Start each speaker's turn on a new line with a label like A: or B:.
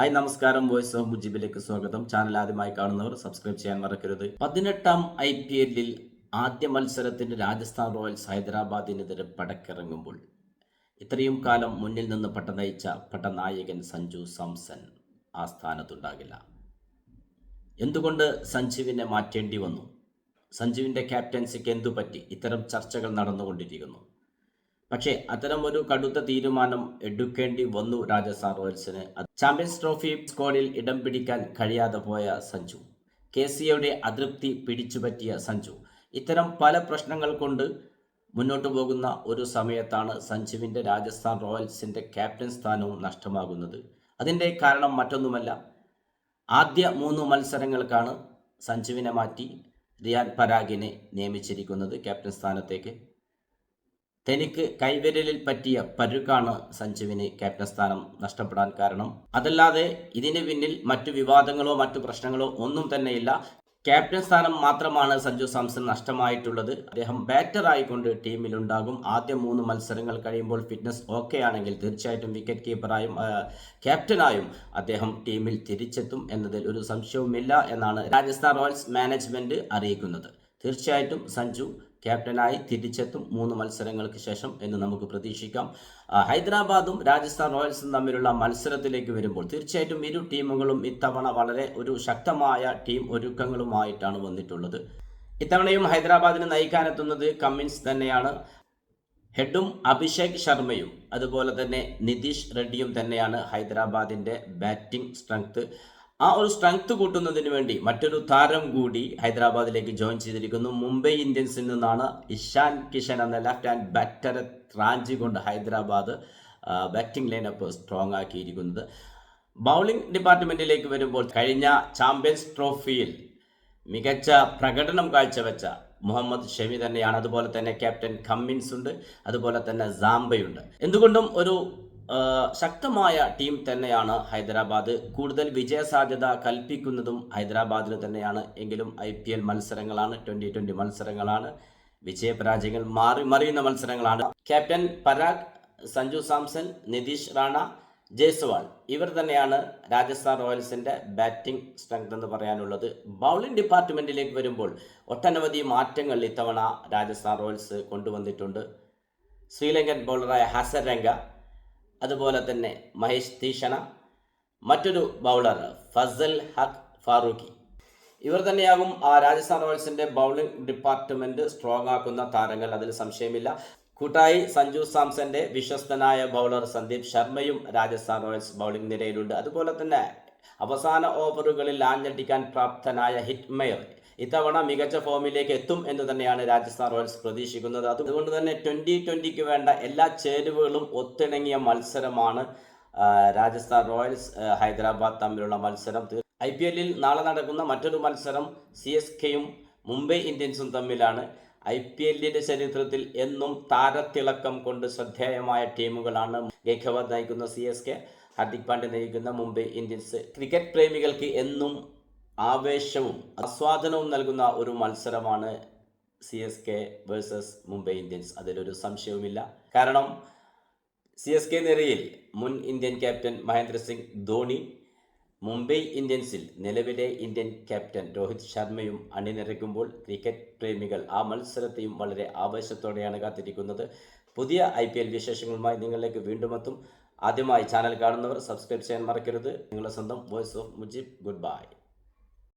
A: Hi നമസ്കാരം. Voice of മുജിബിലേക്ക് സ്വാഗതം. Channel ആദ്യമായി കാണുന്നവർ സബ്സ്ക്രൈബ് ചെയ്യാൻ മറക്കരുത്. പതിനെട്ടാം ഐ പി എല്ലിൽ ആദ്യ മത്സരത്തിന് രാജസ്ഥാൻ റോയൽസ് ഹൈദരാബാദിനെതിരെ പടക്കിറങ്ങുമ്പോൾ ഇത്രയും കാലം മുന്നിൽ നിന്ന് പട്ട നയിച്ച പട്ടനായകൻ സഞ്ജു സാംസൺ ആ സ്ഥാനത്തുണ്ടാകില്ല. എന്തുകൊണ്ട് സഞ്ജുവിനെ മാറ്റേണ്ടി വന്നു? സഞ്ജുവിന്റെ ക്യാപ്റ്റൻസിക്ക് എന്തു പറ്റി ഇത്തരം ചർച്ചകൾ നടന്നുകൊണ്ടിരിക്കുന്നു. പക്ഷേ അത്തരം ഒരു കടുത്ത തീരുമാനം എടുക്കേണ്ടി വന്നു രാജസ്ഥാൻ റോയൽസിന്. ചാമ്പ്യൻസ് ട്രോഫി സ്കോഡിൽ ഇടം പിടിക്കാൻ കഴിയാതെ പോയ സഞ്ജു. കെ സിയുടെ അതൃപ്തി പിടിച്ചുപറ്റിയ സഞ്ജു. ഇത്തരം പല പ്രശ്നങ്ങൾ കൊണ്ട് മുന്നോട്ടു പോകുന്ന ഒരു സമയത്താണ് സഞ്ജുവിന്റെ രാജസ്ഥാൻ റോയൽസിന്റെ ക്യാപ്റ്റൻ സ്ഥാനവും നഷ്ടമാകുന്നത്. അതിന്റെ കാരണം മറ്റൊന്നുമല്ല. ആദ്യ മൂന്ന് മത്സരങ്ങൾക്കാണ് സഞ്ജുവിനെ മാറ്റി റിയാൻ പരാഗിനെ നിയമിച്ചിരിക്കുന്നത് ക്യാപ്റ്റൻ സ്ഥാനത്തേക്ക്. തനിക്ക് കൈവിരലിൽ പറ്റിയ പരുക്കാണ് സഞ്ജുവിന് ക്യാപ്റ്റൻ സ്ഥാനം നഷ്ടപ്പെടാൻ കാരണം. അതല്ലാതെ ഇതിന് പിന്നിൽ മറ്റു വിവാദങ്ങളോ മറ്റു പ്രശ്നങ്ങളോ ഒന്നും തന്നെയില്ല. ക്യാപ്റ്റൻ സ്ഥാനം മാത്രമാണ് സഞ്ജു സാംസൺ നഷ്ടമായിട്ടുള്ളത്. അദ്ദേഹം ബാറ്റർ ആയിക്കൊണ്ട് ടീമിലുണ്ടാകും. ആദ്യ മൂന്ന് മത്സരങ്ങൾ കഴിയുമ്പോൾ ഫിറ്റ്നസ് ഓക്കെ ആണെങ്കിൽ തീർച്ചയായിട്ടും വിക്കറ്റ് കീപ്പറായും ക്യാപ്റ്റനായും അദ്ദേഹം ടീമിൽ തിരിച്ചെത്തും എന്നതിൽ ഒരു സംശയവുമില്ല എന്നാണ് രാജസ്ഥാൻ റോയൽസ് മാനേജ്മെന്റ് അറിയിക്കുന്നത്. തീർച്ചയായിട്ടും സഞ്ജു ക്യാപ്റ്റനായി തിരിച്ചെത്തും മൂന്ന് മത്സരങ്ങൾക്ക് ശേഷം എന്ന് നമുക്ക് പ്രതീക്ഷിക്കാം. ഹൈദരാബാദും രാജസ്ഥാൻ റോയൽസും തമ്മിലുള്ള മത്സരത്തിലേക്ക് വരുമ്പോൾ തീർച്ചയായിട്ടും ഇരു ടീമുകളും ഇത്തവണ വളരെ ഒരു ശക്തമായ ടീം ഒരുക്കങ്ങളുമായിട്ടാണ് വന്നിട്ടുള്ളത്. ഇത്തവണയും ഹൈദരാബാദിനെ നയിക്കാനെത്തുന്നത് കമ്മിൻസ് തന്നെയാണ്. ഹെഡും അഭിഷേക് ശർമ്മയും അതുപോലെ തന്നെ നിതീഷ് റെഡ്ഡിയും തന്നെയാണ് ഹൈദരാബാദിന്റെ ബാറ്റിംഗ് സ്ട്രെങ്ത്. ആ ഒരു സ്ട്രെങ്ത് കൂട്ടുന്നതിന് വേണ്ടി മറ്റൊരു താരം കൂടി ഹൈദരാബാദിലേക്ക് ജോയിൻ ചെയ്തിരിക്കുന്നു. മുംബൈ ഇന്ത്യൻസിൽ നിന്നാണ് ഇഷാൻ കിഷൻ എന്ന ലെഫ്റ്റ് ഹാൻഡ് ബാറ്ററെ റാഞ്ചിക്കൊണ്ട് ഹൈദരാബാദ് ബാറ്റിംഗ് ലൈനപ്പ് സ്ട്രോങ് ആക്കിയിരിക്കുന്നത്. ബൗളിംഗ് ഡിപ്പാർട്ട്മെന്റിലേക്ക് വരുമ്പോൾ കഴിഞ്ഞ ചാമ്പ്യൻസ് ട്രോഫിയിൽ മികച്ച പ്രകടനം കാഴ്ചവെച്ച മുഹമ്മദ് ഷമി തന്നെയാണ്. അതുപോലെ തന്നെ ക്യാപ്റ്റൻ കമ്മിൻസ് ഉണ്ട്. അതുപോലെ തന്നെ സാംബയുണ്ട്. എന്തുകൊണ്ടും ഒരു ശക്തമായ ടീം തന്നെയാണ് ഹൈദരാബാദ്. കൂടുതൽ വിജയസാധ്യത കൽപ്പിക്കുന്നതും ഹൈദരാബാദിന് തന്നെയാണ്. എങ്കിലും ഐ പി എൽ മത്സരങ്ങളാണ്. ട്വന്റി ട്വന്റി മത്സരങ്ങളാണ്. വിജയപരാജയങ്ങൾ മാറി മറിയുന്ന മത്സരങ്ങളാണ്. ക്യാപ്റ്റൻ പരാഗ് സഞ്ജു സാംസൺ നിതീഷ് റാണ ജയ്സ്വാൾ ഇവർ തന്നെയാണ് രാജസ്ഥാൻ റോയൽസിന്റെ ബാറ്റിംഗ് സ്ട്രെങ്ത് എന്ന് പറയാനുള്ളത്. ബൗളിംഗ് ഡിപ്പാർട്ട്മെന്റിലേക്ക് വരുമ്പോൾ ഒട്ടനവധി മാറ്റങ്ങൾ ഇത്തവണ രാജസ്ഥാൻ റോയൽസ് കൊണ്ടുവന്നിട്ടുണ്ട്. ശ്രീലങ്കൻ ബൗളറായ ഹസർ രംഗ അതുപോലെ തന്നെ മഹേഷ് തീഷണ മറ്റൊരു ബൗളർ ഫസൽ ഹഖ് ഫാറൂഖി. ഇവർ തന്നെയാകും ആ രാജസ്ഥാൻ റോയൽസിന്റെ ബൗളിംഗ് ഡിപ്പാർട്ട്മെന്റ് സ്ട്രോങ് ആക്കുന്ന താരങ്ങൾ അതിൽ സംശയമില്ല. കൂട്ടായി സഞ്ജു സാംസന്റെ വിശ്വസ്തനായ ബൗളർ സന്ദീപ് ശർമ്മയും രാജസ്ഥാൻ റോയൽസ് ബൗളിംഗ് നിരയിലുണ്ട്. അതുപോലെ തന്നെ അവസാന ഓവറുകളിൽ ആഞ്ഞടിക്കാൻ പ്രാപ്തനായ ഹിറ്റ്മെയർ ഇത്തവണ മികച്ച ഫോമിലേക്ക് എത്തും എന്ന് തന്നെയാണ് രാജസ്ഥാൻ റോയൽസ് പ്രതീക്ഷിക്കുന്നത്. അതുകൊണ്ട് തന്നെ ട്വന്റി ട്വന്റിക്ക് വേണ്ട എല്ലാ ചേരുവകളും ഒത്തിണങ്ങിയ മത്സരമാണ് രാജസ്ഥാൻ റോയൽസ് ഹൈദരാബാദ് തമ്മിലുള്ള മത്സരം. ഐ പി എല്ലിൽ നാളെ നടക്കുന്ന മറ്റൊരു മത്സരം സി എസ് കെയും മുംബൈ ഇന്ത്യൻസും തമ്മിലാണ്. ഐ പി എല്ലിന്റെ ചരിത്രത്തിൽ എന്നും താരത്തിളക്കം കൊണ്ട് ശ്രദ്ധേയമായ ടീമുകളാണ് ഗേഖവാദ് നയിക്കുന്ന C S K Hardik Pandya നയിക്കുന്ന മുംബൈ ഇന്ത്യൻസ്. ക്രിക്കറ്റ് പ്രേമികൾക്ക് എന്നും ആവേശവും ആസ്വാദനവും നൽകുന്ന ഒരു മത്സരമാണ് C S K versus Mumbai Indians അതിലൊരു സംശയവുമില്ല. കാരണം സി എസ് കെ നിരയിൽ മുൻ ഇന്ത്യൻ ക്യാപ്റ്റൻ മഹേന്ദ്ര സിംഗ് ധോണി മുംബൈ ഇന്ത്യൻസിൽ നിലവിലെ ഇന്ത്യൻ ക്യാപ്റ്റൻ രോഹിത് ശർമ്മയും അണിനിരക്കുമ്പോൾ ക്രിക്കറ്റ് പ്രേമികൾ ആ മത്സരത്തെയും വളരെ ആവേശത്തോടെയാണ് കാത്തിരിക്കുന്നത്. പുതിയ ഐ പി എൽ വിശേഷങ്ങളുമായി നിങ്ങളിലേക്ക് വീണ്ടും എത്തും. ആദ്യമായി ചാനൽ കാണുന്നവർ സബ്സ്ക്രൈബ് ചെയ്യാൻ മറക്കരുത്. നിങ്ങളുടെ സ്വന്തം voice of Mujeeb. Good bye.